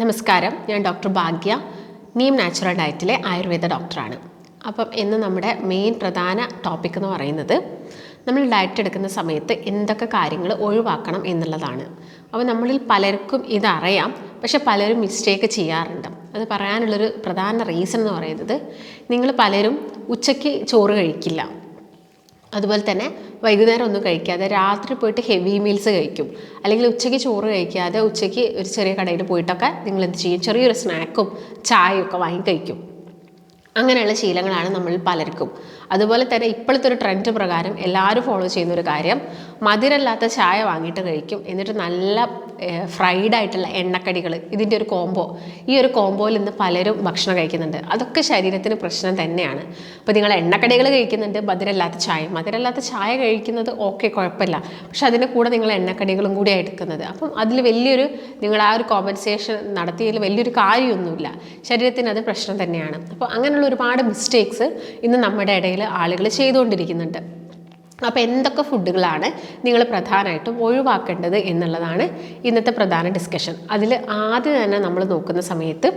നമസ്കാരം. ഞാൻ ഡോക്ടർ ഭാഗ്യ നീം നാച്ചുറൽ ഡയറ്റിലെ ആയുർവേദ ഡോക്ടറാണ്. അപ്പം ഇന്ന് നമ്മുടെ മെയിൻ പ്രധാന ടോപ്പിക് എന്ന് പറയുന്നത് നമ്മൾ ഡയറ്റ് എടുക്കുന്ന സമയത്ത് എന്തൊക്കെ കാര്യങ്ങൾ ഒഴിവാക്കണം എന്നുള്ളതാണ്. അപ്പോൾ നമ്മളിൽ പലർക്കും ഇതറിയാം പക്ഷെ പലരും മിസ്റ്റേക്ക് ചെയ്യാറുണ്ട്. അത് പറയാനുള്ളൊരു പ്രധാന റീസൺ എന്ന് പറയുന്നത് നിങ്ങൾ പലരും ഉച്ചയ്ക്ക് ചോറ് കഴിക്കില്ല. അതുപോലെ തന്നെ വൈകുന്നേരം ഒന്നും കഴിക്കാതെ രാത്രി പോയിട്ട് ഹെവി മീൽസ് കഴിക്കും. അല്ലെങ്കിൽ ഉച്ചയ്ക്ക് ചോറ് കഴിക്കാതെ ഉച്ചയ്ക്ക് ഒരു ചെറിയ കടയിൽ പോയിട്ടൊക്കെ നിങ്ങൾ എന്ത് ചെയ്യും? ചെറിയൊരു സ്നാക്കും ചായയൊക്കെ വാങ്ങി കഴിക്കും. അങ്ങനെയുള്ള ശീലങ്ങളാണ് നമ്മൾ പലർക്കും. അതുപോലെ തന്നെ ഇപ്പോഴത്തെ ഒരു ട്രെൻഡ് പ്രകാരം എല്ലാവരും ഫോളോ ചെയ്യുന്ന ഒരു കാര്യം മധുരമില്ലാത്ത ചായ വാങ്ങിയിട്ട് കഴിക്കും. എന്നിട്ട് നല്ല ഫ്രൈഡ് ആയിട്ടുള്ള എണ്ണക്കടികൾ ഇതിന്റെ ഒരു കോംബോ ഈ ഒരു കോംബോയിൽ നിന്ന് പലരും ഭക്ഷണം കഴിക്കുന്നുണ്ട്. അതൊക്കെ ശരീരത്തിന് പ്രശ്നം തന്നെയാണ്. അപ്പോൾ നിങ്ങൾ എണ്ണക്കടികൾ കഴിക്കുന്നുണ്ട് മധുരമില്ലാത്ത ചായ. മധുരമില്ലാത്ത ചായ കഴിക്കുന്നത് ഓക്കെ കുഴപ്പമില്ല. പക്ഷെ അതിന്റെ കൂടെ നിങ്ങൾ എണ്ണക്കടികളും കൂടി എടുക്കുന്നത്. അപ്പം അതിൽ വലിയൊരു നിങ്ങൾ ആ ഒരു കോമ്പൻസേഷൻ നടത്തിയതിൽ വലിയൊരു കാര്യമൊന്നുമില്ല. ശരീരത്തിന് അത് പ്രശ്നം തന്നെയാണ്. അപ്പോൾ അങ്ങനെയുള്ള ഒരുപാട് മിസ്റ്റേക്സ് ഇന്ന് നമ്മുടെ ഇടയിൽ ആളുകൾ ചെയ്തുകൊണ്ടിരിക്കുന്നുണ്ട്. അപ്പോൾ എന്തൊക്കെ ഫുഡുകളാണ് നിങ്ങൾ പ്രധാനമായിട്ടും ഒഴിവാക്കേണ്ടത് എന്നുള്ളതാണ് ഇന്നത്തെ പ്രധാന ഡിസ്കഷൻ അതിൽ ആദ്യം തന്നെ നമ്മൾ നോക്കുന്ന സമയത്ത്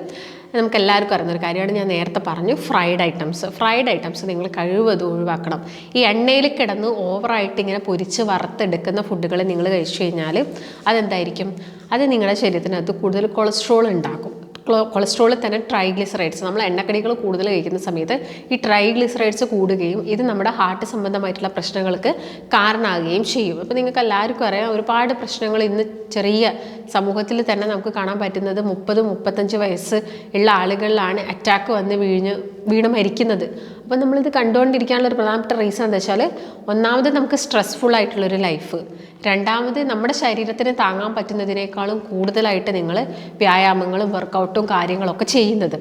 നമുക്ക് എല്ലാവർക്കും അറിയുന്ന ഒരു കാര്യമാണ് ഞാൻ നേരത്തെ പറഞ്ഞു ഫ്രൈഡ് ഐറ്റംസ് ഫ്രൈഡ് ഐറ്റംസ് നിങ്ങൾ കഴിവതും ഒഴിവാക്കണം. ഈ എണ്ണയിൽ കിടന്ന് ഓവറായിട്ട് ഇങ്ങനെ പൊരിച്ച് വറുത്തെടുക്കുന്ന ഫുഡുകൾ നിങ്ങൾ കഴിച്ചു കഴിഞ്ഞാൽ അതെന്തായിരിക്കും? അത് നിങ്ങളുടെ ശരീരത്തിനകത്ത് കൂടുതൽ കൊളസ്ട്രോൾ ഉണ്ടാക്കും. കൊളസ്ട്രോളിൽ തന്നെ ട്രൈഗ്ലിസറൈഡ്സ് നമ്മൾ എണ്ണക്കടികൾ കൂടുതൽ കഴിക്കുന്ന സമയത്ത് ഈ ട്രൈഗ്ലിസറൈഡ്സ് കൂടുകയും ഇത് നമ്മുടെ ഹാർട്ട് സംബന്ധമായിട്ടുള്ള പ്രശ്നങ്ങൾക്ക് കാരണമാകുകയും ചെയ്യും. അപ്പോൾ നിങ്ങൾക്ക് എല്ലാവർക്കും അറിയാം ഒരുപാട് പ്രശ്നങ്ങൾ ഇന്ന് ചെറിയ സമൂഹത്തിൽ തന്നെ നമുക്ക് കാണാൻ പറ്റുന്നത് മുപ്പത് മുപ്പത്തഞ്ച് വയസ്സ് ഉള്ള ആളുകളിലാണ് അറ്റാക്ക് വന്ന് വീഴ് വീണ് മരിക്കുന്നത്. അപ്പോൾ നമ്മളിത് കണ്ടുകൊണ്ടിരിക്കാനുള്ള ഒരു പ്രധാനപ്പെട്ട റീസൺ എന്താ വെച്ചാൽ ഒന്നാമത് നമുക്ക് സ്ട്രെസ്ഫുൾ ആയിട്ടുള്ളൊരു ലൈഫ് രണ്ടാമത് നമ്മുടെ ശരീരത്തിന് താങ്ങാൻ പറ്റുന്നതിനേക്കാളും കൂടുതലായിട്ട് നിങ്ങൾ വ്യായാമങ്ങളും വർക്കൗട്ടും കാര്യങ്ങളൊക്കെ ചെയ്യുന്നത്.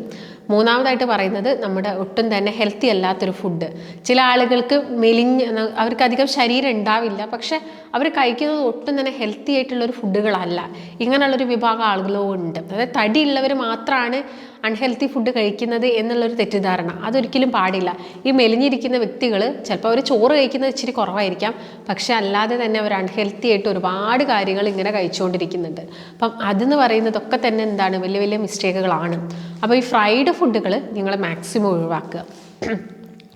മൂന്നാമതായിട്ട് പറയുന്നത് നമ്മുടെ ഒട്ടും തന്നെ ഹെൽത്തി അല്ലാത്തൊരു ഫുഡ് ചില ആളുകൾക്ക് മെലിഞ്ഞ് അവർക്ക് അധികം ശരീരം ഉണ്ടാവില്ല. പക്ഷെ അവർ കഴിക്കുന്നത് ഒട്ടും തന്നെ ഹെൽത്തി ആയിട്ടുള്ളൊരു ഫുഡുകളല്ല ഇങ്ങനെയുള്ളൊരു വിഭാഗം ആളുകളും ഉണ്ട്. അതായത് തടിയുള്ളവർ മാത്രമാണ് അൺഹെൽത്തി ഫുഡ് കഴിക്കുന്നത് എന്നുള്ളൊരു തെറ്റിദ്ധാരണ. അതൊരിക്കലും പാടില്ല. ഈ മെലിഞ്ഞിരിക്കുന്ന വ്യക്തികൾ ചിലപ്പോൾ അവർ ചോറ് കഴിക്കുന്നത് ഇച്ചിരി കുറവായിരിക്കാം. പക്ഷെ അല്ലാതെ തന്നെ അവർ അൺഹെൽത്തി ആയിട്ട് ഒരുപാട് കാര്യങ്ങൾ ഇങ്ങനെ കഴിച്ചുകൊണ്ടിരിക്കുന്നുണ്ട്. അപ്പം അതെന്ന് പറയുന്നതൊക്കെ തന്നെ എന്താണ്? വലിയ വലിയ മിസ്റ്റേക്കുകളാണ് അപ്പോൾ ഈ ഫ്രൈഡ് ഫുഡുകൾ നിങ്ങൾ മാക്സിമം ഒഴിവാക്കുക.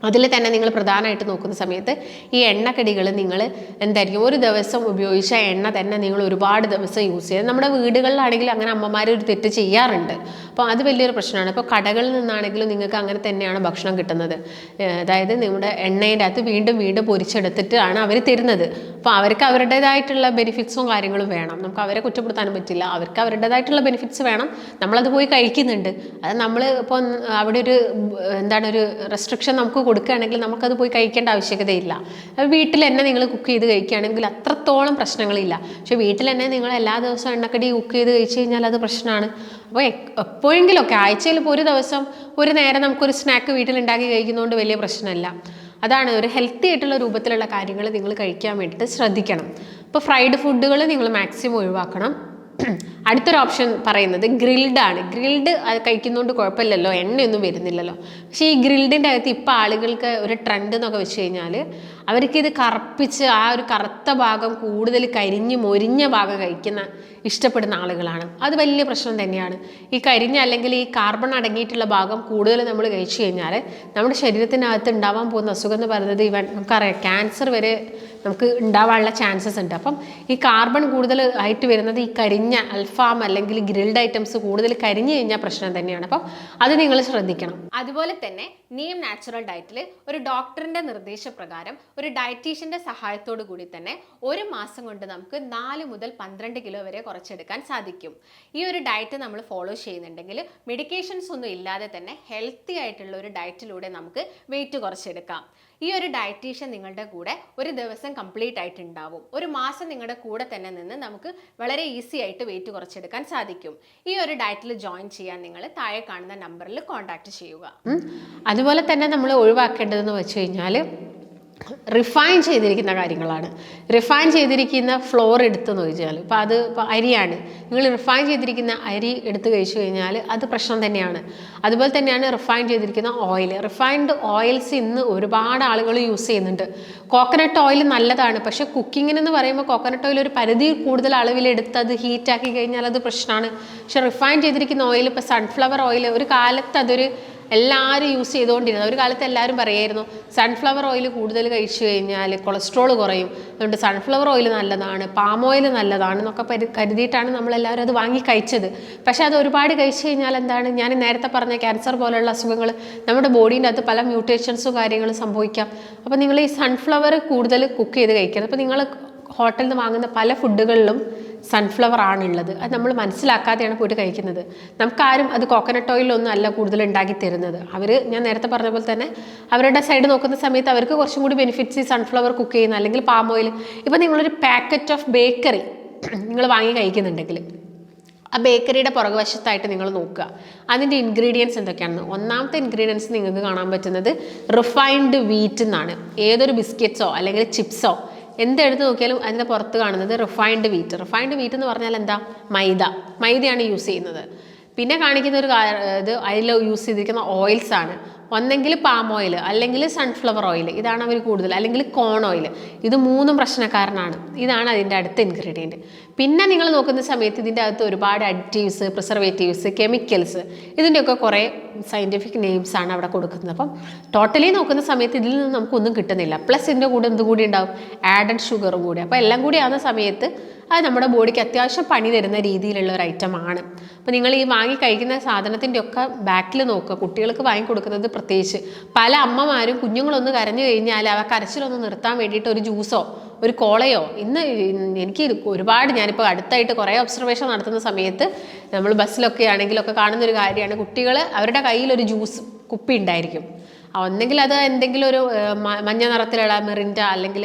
അതിൽ തന്നെ നിങ്ങൾ പ്രധാനമായിട്ട് നോക്കുന്ന സമയത്ത് ഈ എണ്ണക്കടികൾ നിങ്ങൾ എന്തായിരിക്കും ഒരു ദിവസം ഉപയോഗിച്ച എണ്ണ തന്നെ നിങ്ങൾ ഒരുപാട് ദിവസം യൂസ് ചെയ്യുന്നത് നമ്മുടെ വീടുകളിലാണെങ്കിലും അങ്ങനെ അമ്മമാർ ഒരു തെറ്റ് ചെയ്യാറുണ്ട്. അപ്പോൾ അത് വലിയൊരു പ്രശ്നമാണ്. അപ്പോൾ കടകളിൽ നിന്നാണെങ്കിലും നിങ്ങൾക്ക് അങ്ങനെ തന്നെയാണ് ഭക്ഷണം കിട്ടുന്നത്. അതായത് നിങ്ങളുടെ എണ്ണേന്റെ അകത്ത് വീണ്ടും വീണ്ടും പൊരിച്ചെടുത്തിട്ടാണ് അവർ തരുന്നത്. അപ്പോൾ അവർക്ക് അവരുടേതായിട്ടുള്ള ബെനിഫിറ്റ്സും കാര്യങ്ങളും വേണം. നമുക്ക് അവരെ കുറ്റപ്പെടുത്താനും പറ്റില്ല. അവർക്ക് അവരുടേതായിട്ടുള്ള ബെനിഫിറ്റ്സ് വേണം. നമ്മളത് പോയി കഴിക്കുന്നുണ്ട്. അത് നമ്മൾ ഇപ്പോൾ അവിടെ ഒരു എന്താണ് ഒരു റെസ്ട്രിക്ഷൻ നമുക്ക് കൊടുക്കുകയാണെങ്കിൽ നമുക്കത് പോയി കഴിക്കേണ്ട ആവശ്യകതയില്ല. വീട്ടിൽ തന്നെ നിങ്ങൾ കുക്ക് ചെയ്ത് കഴിക്കുകയാണെങ്കിൽ അത്രത്തോളം പ്രശ്നങ്ങളില്ല. പക്ഷെ വീട്ടിൽ തന്നെ നിങ്ങൾ എല്ലാ ദിവസവും എണ്ണക്കടി കുക്ക് ചെയ്ത് കഴിച്ച് കഴിഞ്ഞാൽ അത് പ്രശ്നമാണ്. അപ്പോൾ എപ്പോഴെങ്കിലുമൊക്കെ ആഴ്ചയിൽ ഇപ്പോൾ ഒരു ദിവസം ഒരു നേരം നമുക്കൊരു സ്നാക്ക് വീട്ടിൽ ഉണ്ടാക്കി കഴിക്കുന്നതുകൊണ്ട് വലിയ പ്രശ്നമല്ല. അതാണ് ഒരു ഹെൽത്തി ആയിട്ടുള്ള രൂപത്തിലുള്ള കാര്യങ്ങൾ നിങ്ങൾ കഴിക്കാൻ വേണ്ടിയിട്ട് ശ്രദ്ധിക്കണം. അപ്പോൾ ഫ്രൈഡ് ഫുഡുകൾ നിങ്ങൾ മാക്സിമം ഒഴിവാക്കണം. അടുത്തൊരു ഓപ്ഷൻ പറയുന്നത് ഗ്രിൽഡ് ആണ്. ഗ്രിൽഡ് കഴിക്കുന്നതുകൊണ്ട് കുഴപ്പമില്ലല്ലോ എണ്ണയൊന്നും വരുന്നില്ലല്ലോ. പക്ഷേ ഈ ഗ്രിൽഡിന്റെ അകത്ത് ഇപ്പോൾ ആളുകൾക്ക് ഒരു ട്രെൻഡ് എന്നൊക്കെ വെച്ച് കഴിഞ്ഞാൽ അവർക്കിത് കറുപ്പിച്ച് ആ ഒരു കറുത്ത ഭാഗം കൂടുതൽ കരിഞ്ഞ് മൊരിഞ്ഞ ഭാഗം കഴിക്കുന്ന ഇഷ്ടപ്പെടുന്ന ആളുകളാണ്. അത് വലിയ പ്രശ്നം തന്നെയാണ്. ഈ കരിഞ്ഞ അല്ലെങ്കിൽ ഈ കാർബൺ അടങ്ങിയിട്ടുള്ള ഭാഗം കൂടുതൽ നമ്മൾ കഴിച്ചു കഴിഞ്ഞാൽ നമ്മുടെ ശരീരത്തിനകത്ത് ഉണ്ടാവാൻ പോകുന്ന അസുഖം എന്ന് പറയുന്നത് ഇവൻ നമുക്കറിയാം ക്യാൻസർ വരെ നമുക്ക് ഉണ്ടാവാനുള്ള ചാൻസസ് ഉണ്ട്. അപ്പം ഈ കാർബൺ കൂടുതൽ ആയിട്ട് വരുന്നത് ഈ കരിഞ്ഞ അൽഫാം അല്ലെങ്കിൽ ഗ്രിൽഡ് ഐറ്റംസ് കൂടുതൽ കരിഞ്ഞു കഴിഞ്ഞാൽ പ്രശ്നം തന്നെയാണ്. അപ്പം അത് നിങ്ങൾ ശ്രദ്ധിക്കണം. അതുപോലെ തന്നെ നീം നാച്ചുറൽ ഡയറ്റിൽ ഒരു ഡോക്ടറിന്റെ നിർദ്ദേശപ്രകാരം ഒരു ഡയറ്റീഷ്യന്റെ സഹായത്തോടു കൂടി തന്നെ ഒരു മാസം കൊണ്ട് നമുക്ക് നാല് മുതൽ പന്ത്രണ്ട് കിലോ വരെ കുറച്ചെടുക്കാൻ സാധിക്കും. ഈ ഒരു ഡയറ്റ് നമ്മൾ ഫോളോ ചെയ്യുന്നുണ്ടെങ്കിൽ മെഡിക്കേഷൻസ് ഒന്നും ഇല്ലാതെ തന്നെ ഹെൽത്തി ആയിട്ടുള്ള ഒരു ഡയറ്റിലൂടെ നമുക്ക് വെയിറ്റ് കുറച്ചെടുക്കാം. ഈ ഒരു ഡയറ്റീഷ്യൻ നിങ്ങളുടെ കൂടെ ഒരു ദിവസം കംപ്ലീറ്റ് ആയിട്ട് ഉണ്ടാവും ഒരു മാസം നിങ്ങളുടെ കൂടെ തന്നെ നിന്ന് നമുക്ക് വളരെ ഈസി ആയിട്ട് വെയിറ്റ് കുറച്ചെടുക്കാൻ സാധിക്കും. ഈ ഒരു ഡയറ്റിൽ ജോയിൻ ചെയ്യാൻ നിങ്ങൾ താഴെ കാണുന്ന നമ്പറിൽ കോൺടാക്ട് ചെയ്യുക. അതുപോലെ തന്നെ നമ്മൾ ഒഴിവാക്കേണ്ടതെന്ന് വെച്ച് കഴിഞ്ഞാൽ റിഫൈൻ ചെയ്തിരിക്കുന്ന കാര്യങ്ങളാണ്. റിഫൈൻ ചെയ്തിരിക്കുന്ന ഫ്ലോർ എടുത്ത് ചോദിച്ചാൽ ഇപ്പോൾ അത് ഇപ്പോൾ അരിയാണ്. നിങ്ങൾ റിഫൈൻ ചെയ്തിരിക്കുന്ന അരി എടുത്തു കഴിച്ചു കഴിഞ്ഞാൽ അത് പ്രശ്നം തന്നെയാണ്. അതുപോലെ തന്നെയാണ് റിഫൈൻ ചെയ്തിരിക്കുന്ന ഓയിൽ റിഫൈൻഡ് ഓയിൽസ് ഇന്ന് ഒരുപാട് ആളുകൾ യൂസ് ചെയ്യുന്നുണ്ട്. കോക്കനട്ട് ഓയിൽ നല്ലതാണ് പക്ഷേ കുക്കിങ്ങിനെന്ന് പറയുമ്പോൾ കോക്കനട്ട് ഓയിൽ ഒരു പരിധി കൂടുതൽ അളവിൽ അളവിലെടുത്ത് അത് ഹീറ്റാക്കി കഴിഞ്ഞാൽ അത് പ്രശ്നമാണ്. പക്ഷേ റിഫൈൻ ചെയ്തിരിക്കുന്ന ഓയിൽ ഇപ്പോൾ സൺഫ്ലവർ ഓയിൽ ഒരു കാലത്ത് അതൊരു എല്ലാവരും യൂസ് ചെയ്തുകൊണ്ടിരുന്നത്. ഒരു കാലത്ത് എല്ലാവരും പറയായിരുന്നു സൺഫ്ലവർ ഓയിൽ കൂടുതൽ കഴിച്ചു കഴിഞ്ഞാൽ കൊളസ്ട്രോൾ കുറയും. അതുകൊണ്ട് സൺഫ്ലവർ ഓയിൽ നല്ലതാണ് പാം ഓയിൽ നല്ലതാണ് എന്നൊക്കെ പരി കരുതിയിട്ടാണ് നമ്മളെല്ലാവരും അത് വാങ്ങി കഴിച്ചത്. പക്ഷേ അത് ഒരുപാട് കഴിച്ചു കഴിഞ്ഞാൽ എന്താണ് ഞാൻ നേരത്തെ പറഞ്ഞ ക്യാൻസർ പോലെയുള്ള അസുഖങ്ങൾ നമ്മുടെ ബോഡീന്റെ അകത്ത് പല മ്യൂട്ടേഷൻസും കാര്യങ്ങളും സംഭവിക്കാം. അപ്പോൾ നിങ്ങൾ ഈ സൺഫ്ലവർ കൂടുതൽ കുക്ക് ചെയ്ത് കഴിക്കുന്നത് അപ്പോൾ നിങ്ങൾ ഹോട്ടലിൽ നിന്ന് വാങ്ങുന്ന പല ഫുഡുകളിലും സൺഫ്ലവർ ആണുള്ളത്. അത് നമ്മൾ മനസ്സിലാക്കാതെയാണ് പോയിട്ട് കഴിക്കുന്നത്. നമുക്കാരും അത് കോക്കനട്ട് ഓയിലൊന്നും അല്ല കൂടുതൽ ഉണ്ടാക്കി തരുന്നത്. അവർ ഞാൻ നേരത്തെ പറഞ്ഞ പോലെ തന്നെ അവരുടെ സൈഡ് നോക്കുന്ന സമയത്ത് അവർക്ക് കുറച്ചും കൂടി ബെനിഫിറ്റ്സ് ഈ സൺഫ്ലവർ കുക്ക് ചെയ്യുന്ന അല്ലെങ്കിൽ പാം ഓയിൽ ഇപ്പം നിങ്ങളൊരു പാക്കറ്റ് ഓഫ് ബേക്കറി നിങ്ങൾ വാങ്ങി കഴിക്കുന്നുണ്ടെങ്കിൽ ആ ബേക്കറിയുടെ പുറകുവശത്തായിട്ട് നിങ്ങൾ നോക്കുക. അതിന്റെ ഇൻഗ്രീഡിയൻസ് എന്തൊക്കെയാണെന്ന്. ഒന്നാമത്തെ ഇൻഗ്രീഡിയൻസ് നിങ്ങൾക്ക് കാണാൻ പറ്റുന്നത് റിഫൈൻഡ് വീറ്റ് എന്നാണ്. ഏതൊരു ബിസ്ക്കറ്റ്സോ അല്ലെങ്കിൽ ചിപ്സോ എന്തെടുത്ത് നോക്കിയാലും അതിന്റെ പുറത്ത് കാണുന്നത് റിഫൈൻഡ് വീറ്റ് റിഫൈൻഡ് വീറ്റ് എന്ന് പറഞ്ഞാൽ എന്താ? മൈദ. മൈദയാണ് യൂസ് ചെയ്യുന്നത്. പിന്നെ കാണിക്കുന്ന ഒരു ഇത് അതിൽ യൂസ് ചെയ്തിരിക്കുന്ന ഓയിൽസ് ആണ്. ഒന്നെങ്കിൽ പാം ഓയിൽ അല്ലെങ്കിൽ സൺഫ്ലവർ ഓയിൽ ഇതാണ് അവർ കൂടുതൽ. അല്ലെങ്കിൽ കോൺ ഓയിൽ ഇത് മൂന്നും പ്രശ്നക്കാരനാണ്. ഇതാണ് അതിന്റെ അടുത്ത ഇൻഗ്രീഡിയന്റ് പിന്നെ നിങ്ങൾ നോക്കുന്ന സമയത്ത് ഇതിന്റെ അകത്ത് ഒരുപാട് അഡിറ്റീവ്സ് പ്രിസർവേറ്റീവ്സ് കെമിക്കൽസ് ഇതിന്റെയൊക്കെ കുറേ സയന്റിഫിക് നെയിംസ് ആണ് അവിടെ കൊടുക്കുന്നത്. അപ്പം ടോട്ടലി നോക്കുന്ന സമയത്ത് ഇതിൽ നിന്ന് നമുക്കൊന്നും കിട്ടുന്നില്ല. പ്ലസ് ഇതിന്റെ കൂടെ എന്തുകൂടി ഉണ്ടാവും? ആഡഡ് ഷുഗറും കൂടി. അപ്പോൾ എല്ലാം കൂടി ആവുന്ന സമയത്ത് അത് നമ്മുടെ ബോഡിക്ക് അത്യാവശ്യം പണി തരുന്ന രീതിയിലുള്ള ഒരു ഐറ്റം ആണ്. അപ്പോൾ നിങ്ങൾ ഈ വാങ്ങി കഴിക്കുന്ന സാധനത്തിന്റെ ഒക്കെ ബാക്കിൽ നോക്കുക കുട്ടികൾക്ക് വാങ്ങി കൊടുക്കുന്നത് പ്രത്യേകിച്ച്. പല അമ്മമാരും കുഞ്ഞുങ്ങളൊന്ന് കരഞ്ഞു കഴിഞ്ഞാൽ അവ കരച്ചിലൊന്ന് നിർത്താൻ വേണ്ടിയിട്ട് ഒരു ജ്യൂസോ ഒരു കോളയോ ഇന്ന് എനിക്ക് ഒരുപാട് ഞാനിപ്പോൾ അടുത്തായിട്ട് കുറേ ഒബ്സർവേഷൻ നടത്തുന്ന സമയത്ത് നമ്മൾ ബസ്സിലൊക്കെ ആണെങ്കിലൊക്കെ കാണുന്ന ഒരു കാര്യമാണ് കുട്ടികൾ അവരുടെ കയ്യിൽ ഒരു ജ്യൂസ് കുപ്പി ഉണ്ടായിരിക്കും. ഒന്നെങ്കിൽ അത് എന്തെങ്കിലും ഒരു മഞ്ഞ നിറത്തിലുള്ള മെറിന്റ അല്ലെങ്കിൽ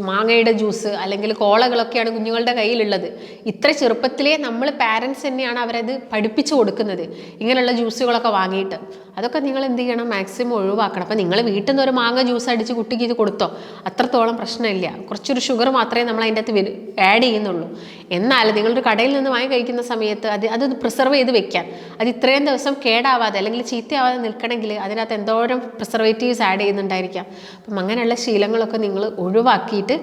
മാങ്ങയുടെ ജ്യൂസ് അല്ലെങ്കിൽ കോളകളൊക്കെയാണ് കുഞ്ഞുങ്ങളുടെ കയ്യിലുള്ളത്. ഇത്ര ചെറുപ്പത്തിലേ നമ്മൾ പാരൻസ് തന്നെയാണ് അവരത് പഠിപ്പിച്ചു കൊടുക്കുന്നത്. ഇങ്ങനെയുള്ള ജ്യൂസുകളൊക്കെ വാങ്ങിയിട്ട്. അതൊക്കെ നിങ്ങൾ എന്ത് ചെയ്യണം? മാക്സിമം ഒഴിവാക്കണം. അപ്പം നിങ്ങൾ വീട്ടിൽ നിന്ന് ഒരു മാങ്ങ ജ്യൂസ് അടിച്ച് കുട്ടിക്ക് ഇത് കൊടുത്തോ? അത്രത്തോളം പ്രശ്നമില്ല. കുറച്ചൊരു ഷുഗർ മാത്രമേ നമ്മൾ അതിന്റെ അകത്ത് ആഡ് ചെയ്യുന്നുള്ളൂ. എന്നാൽ നിങ്ങളൊരു കടയിൽ നിന്ന് വാങ്ങി കഴിക്കുന്ന സമയത്ത് അത് അത് പ്രിസർവ് ചെയ്ത് വെക്കാൻ. അത് ഇത്രയും ദിവസം കേടാവാതെ അല്ലെങ്കിൽ ചീത്തയാവാതെ നിൽക്കണമെങ്കിൽ അതിനകത്ത് എന്തോരം പ്രിസർവേറ്റീവ്സ് ആഡ് ചെയ്യുന്നുണ്ടായിരിക്കാം. അപ്പം അങ്ങനെയുള്ള ശീലങ്ങളൊക്കെ നിങ്ങൾ ഒഴിവാക്കിയിട്ട്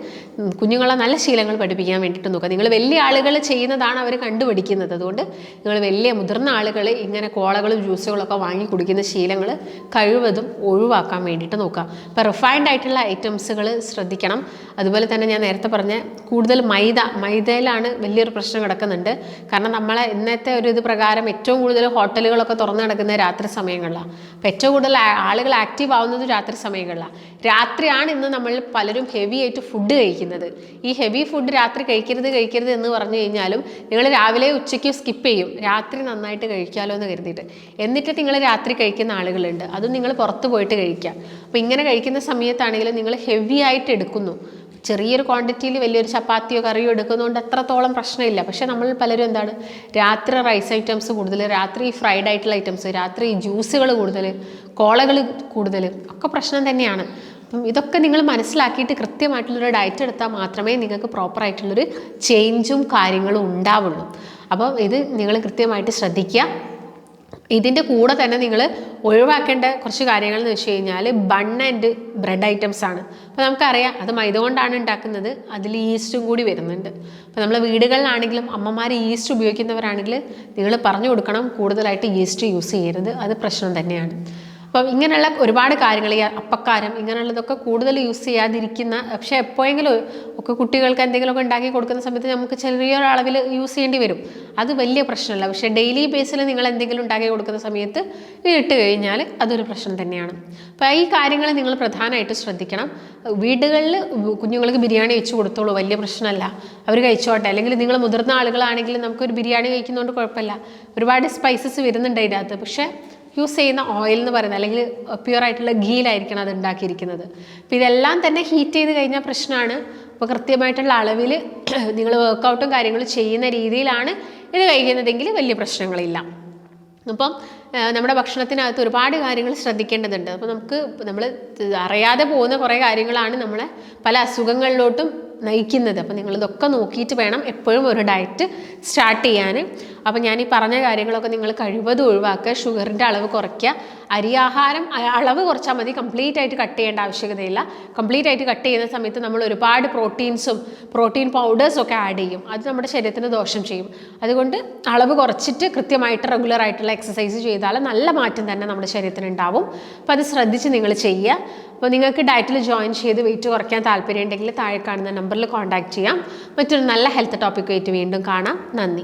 കുഞ്ഞുങ്ങളെ നല്ല ശീലങ്ങൾ പഠിപ്പിക്കാൻ വേണ്ടിയിട്ട് നോക്കുക. നിങ്ങൾ വലിയ ആളുകൾ ചെയ്യുന്നതാണ് അവർ കണ്ടുപിടിക്കുന്നത്. അതുകൊണ്ട് നിങ്ങൾ വലിയ മുതിർന്ന ആളുകൾ ഇങ്ങനെ കോളകളും ജ്യൂസുകളൊക്കെ വാങ്ങി കുടിക്കുന്ന ശീലങ്ങൾ കഴിവതും ഒഴിവാക്കാൻ വേണ്ടിയിട്ട് നോക്കുക. അപ്പോൾ റിഫൈൻഡ് ആയിട്ടുള്ള ഐറ്റംസുകൾ ശ്രദ്ധിക്കണം. അതുപോലെ തന്നെ ഞാൻ നേരത്തെ പറഞ്ഞ കൂടുതൽ മൈദ മൈദയിലാണ് വലിയൊരു പ്രശ്നം കിടക്കുന്നുണ്ട്. കാരണം നമ്മളെ ഇന്നത്തെ ഒരു ഇത് പ്രകാരം ഏറ്റവും കൂടുതൽ ഹോട്ടലുകളൊക്കെ തുറന്നു നടക്കുന്ന രാത്രി സമയങ്ങളിലാണ്. അപ്പോൾ ഏറ്റവും കൂടുതൽ ആളുകൾ ആക്റ്റീവ് ആവുന്നത് രാത്രി സമയങ്ങളിലാണ്. രാത്രിയാണ് ഇന്ന് നമ്മൾ പലരും ഹെവി ആയിട്ട് ഫുഡ് കഴിക്കുന്നത്. ഈ ഹെവി ഫുഡ് രാത്രി കഴിക്കരുത് കഴിക്കരുത് എന്ന് പറഞ്ഞു കഴിഞ്ഞാലും നിങ്ങൾ രാവിലെ ഉച്ചയ്ക്ക് സ്കിപ്പ് ചെയ്യും. രാത്രി നന്നായിട്ട് കഴിക്കാമല്ലോ എന്ന് കരുതിയിട്ട്. എന്നിട്ട് നിങ്ങൾ രാത്രി കഴിക്കുന്ന ആളുകളുണ്ട്. അതും നിങ്ങൾ പുറത്ത് പോയിട്ട് കഴിക്കുക. അപ്പോൾ ഇങ്ങനെ കഴിക്കുന്ന സമയത്താണെങ്കിലും നിങ്ങൾ ഹെവി ആയിട്ട് എടുക്കുന്നു. ചെറിയൊരു ക്വാണ്ടിറ്റിയിൽ വലിയൊരു ചപ്പാത്തിയോ കറിയോ എടുക്കുന്നതുകൊണ്ട് അത്രത്തോളം പ്രശ്നമില്ല. പക്ഷേ നമ്മൾ പലരും എന്താണ്? രാത്രി റൈസ് ഐറ്റംസ് കൂടുതൽ രാത്രി ഫ്രൈഡ് ആയിട്ടുള്ള ഐറ്റംസ് രാത്രി ജ്യൂസുകൾ കൂടുതൽ കോളകൾ കൂടുതൽ ഒക്കെ പ്രശ്നം തന്നെയാണ്. അപ്പം ഇതൊക്കെ നിങ്ങൾ മനസ്സിലാക്കിയിട്ട് കൃത്യമായിട്ടുള്ളൊരു ഡയറ്റ് എടുത്താൽ മാത്രമേ നിങ്ങൾക്ക് പ്രോപ്പറായിട്ടുള്ളൊരു ചേഞ്ചും കാര്യങ്ങളും ഉണ്ടാവുള്ളൂ. അപ്പം ഇത് നിങ്ങൾ കൃത്യമായിട്ട് ശ്രദ്ധിക്കുക. ഇതിന്റെ കൂടെ തന്നെ നിങ്ങൾ ഒഴിവാക്കേണ്ട കുറച്ച് കാര്യങ്ങൾ എന്ന് വെച്ച് കഴിഞ്ഞാൽ ബൺ ആൻഡ് ബ്രെഡ് ഐറ്റംസ് ആണ്. അപ്പോൾ നമുക്കറിയാം അത് മൈദ കൊണ്ടാണ് ഉണ്ടാക്കുന്നത് അതിൽ ഈസ്റ്റും കൂടി വരുന്നുണ്ട്. അപ്പോൾ നമ്മൾ വീടുകളിലാണെങ്കിലും അമ്മമാർ ഈസ്റ്റ് ഉപയോഗിക്കുന്നവരാണെങ്കിൽ നിങ്ങൾ പറഞ്ഞു കൊടുക്കണം കൂടുതലായിട്ട് ഈസ്റ്റ് യൂസ് ചെയ്യരുത്. അത് പ്രശ്നം തന്നെയാണ്. അപ്പം ഇങ്ങനെയുള്ള ഒരുപാട് കാര്യങ്ങൾ ഈ അപ്പക്കാരം ഇങ്ങനെയുള്ളതൊക്കെ കൂടുതൽ യൂസ് ചെയ്യാതിരിക്കുന്ന പക്ഷേ എപ്പോഴെങ്കിലും ഒക്കെ കുട്ടികൾക്ക് എന്തെങ്കിലുമൊക്കെ ഉണ്ടാക്കി കൊടുക്കുന്ന സമയത്ത് നമുക്ക് ചെറിയൊരു അളവിൽ യൂസ് ചെയ്യേണ്ടി വരും. അത് വലിയ പ്രശ്നമല്ല. പക്ഷേ ഡെയിലി ബേസിൽ നിങ്ങൾ എന്തെങ്കിലും ഉണ്ടാക്കി കൊടുക്കുന്ന സമയത്ത് ഇട്ട് കഴിഞ്ഞാൽ അതൊരു പ്രശ്നം തന്നെയാണ്. അപ്പോൾ ഈ കാര്യങ്ങൾ നിങ്ങൾ പ്രധാനമായിട്ട് ശ്രദ്ധിക്കണം. വീടുകളിൽ കുഞ്ഞുങ്ങൾക്ക് ബിരിയാണി വെച്ച് കൊടുത്തോളൂ വലിയ പ്രശ്നമല്ല. അവർ കഴിച്ചോട്ടെ. അല്ലെങ്കിൽ നിങ്ങൾ മുതിർന്ന ആളുകളാണെങ്കിൽ നമുക്കൊരു ബിരിയാണി കഴിക്കുന്നതുകൊണ്ട് കുഴപ്പമില്ല. ഒരുപാട് സ്പൈസസ് വരുന്നുണ്ട് അതിന്റെ അകത്ത് പക്ഷേ യൂസ് ചെയ്യുന്ന ഓയിൽ എന്ന് പറയുന്നത് അല്ലെങ്കിൽ പ്യുവർ ആയിട്ടുള്ള ഗീലായിരിക്കണം അത് ഉണ്ടാക്കിയിരിക്കുന്നത്. അപ്പോൾ ഇതെല്ലാം തന്നെ ഹീറ്റ് ചെയ്ത് കഴിഞ്ഞാൽ പ്രശ്നമാണ്. അപ്പോൾ കൃത്യമായിട്ടുള്ള അളവിൽ നിങ്ങൾ വർക്കൗട്ടും കാര്യങ്ങളും ചെയ്യുന്ന രീതിയിലാണ് ഇത് കഴിക്കുന്നതെങ്കിൽ വലിയ പ്രശ്നങ്ങളില്ല. അപ്പം നമ്മുടെ ഭക്ഷണത്തിനകത്ത് ഒരുപാട് കാര്യങ്ങൾ ശ്രദ്ധിക്കേണ്ടതുണ്ട്. അപ്പോൾ നമുക്ക് നമ്മൾ അറിയാതെ പോകുന്ന കുറേ കാര്യങ്ങളാണ് നമ്മളെ പല അസുഖങ്ങളിലോട്ടും നയിക്കുന്നത്. അപ്പോൾ നിങ്ങളിതൊക്കെ നോക്കിയിട്ട് വേണം എപ്പോഴും ഒരു ഡയറ്റ് സ്റ്റാർട്ട് ചെയ്യാൻ. അപ്പോൾ ഞാൻ ഈ പറഞ്ഞ കാര്യങ്ങളൊക്കെ നിങ്ങൾ കഴിവതും ഒഴിവാക്കുക. ഷുഗറിന്റെ അളവ് കുറയ്ക്കുക. അരിയാഹാരം അളവ് കുറച്ചാൽ മതി. കംപ്ലീറ്റ് ആയിട്ട് കട്ട് ചെയ്യേണ്ട ആവശ്യകതയില്ല. കംപ്ലീറ്റ് ആയിട്ട് കട്ട് ചെയ്യുന്ന സമയത്ത് നമ്മൾ ഒരുപാട് പ്രോട്ടീൻസും പ്രോട്ടീൻ പൗഡേഴ്സും ഒക്കെ ആഡ് ചെയ്യും. അത് നമ്മുടെ ശരീരത്തിന് ദോഷം ചെയ്യും. അതുകൊണ്ട് അളവ് കുറച്ചിട്ട് കൃത്യമായിട്ട് റെഗുലർ ആയിട്ടുള്ള എക്സസൈസ് ചെയ്താൽ നല്ല മാറ്റം തന്നെ നമ്മുടെ ശരീരത്തിന് ഉണ്ടാവും. അപ്പോൾ അത് ശ്രദ്ധിച്ച് നിങ്ങൾ ചെയ്യുക. അപ്പോൾ നിങ്ങൾക്ക് ഡയറ്റിൽ ജോയിൻ ചെയ്ത് വെയിറ്റ് കുറയ്ക്കാൻ താല്പര്യം ഉണ്ടെങ്കിൽ താഴെ കാണുന്ന നമ്പറിൽ കോൺടാക്ട് ചെയ്യാം. മറ്റൊരു നല്ല ഹെൽത്ത് ടോപ്പിക്കുമായിട്ട് വീണ്ടും കാണാം. നന്ദി.